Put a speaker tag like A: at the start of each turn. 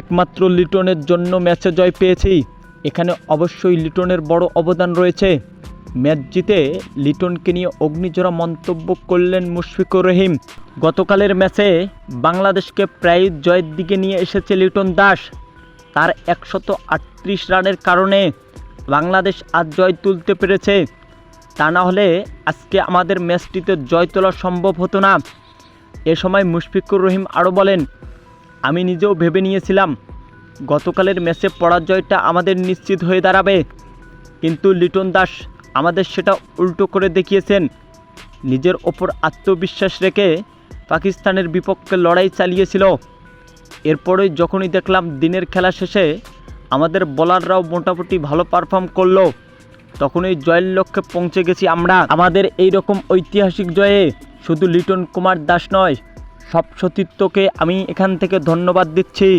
A: একমাত্র লিটনের জন্য ম্যাচে জয় পেয়েছি। এখানে অবশ্যই লিটনের বড় অবদান রয়েছে। ম্যাচ জিতে লিটনকে নিয়ে অগ্নিজোড়া মন্তব্য করলেন মুশফিকুর রহিম। গতকালের ম্যাচে বাংলাদেশকে প্রায় জয়ের দিকে নিয়ে এসেছে লিটন দাস। তার একশত আটত্রিশ রানের কারণে বাংলাদেশ আজ জয় তুলতে পেরেছে। তা না হলে আজকে আমাদের ম্যাচটিতে জয় তোলা সম্ভব হতো না। এ সময় মুশফিকুর রহিম আরও বলেন আমি নিজেও ভেবে নিয়েছিলাম, গতকালের ম্যাচে পরাজয়টা আমাদের নিশ্চিত হয়ে দাঁড়াবে। কিন্তু লিটন দাস আমাদের সেটা উল্টো করে দেখিয়েছেন। নিজের ওপর আত্মবিশ্বাস রেখে পাকিস্তানের বিপক্ষে লড়াই চালিয়েছিল। এরপরেই যখনই দেখলাম দিনের খেলা শেষে আমাদের বোলাররাও মোটামুটি ভালো পারফর্ম করল, তখনই জয়ের লক্ষ্যে পৌঁছে গেছি আমরা। আমাদের এই রকম ঐতিহাসিক জয়ে শুধু লিটন কুমার দাস নয় সব সতীর্থকে আমি এখান থেকে ধন্যবাদ দিচ্ছি।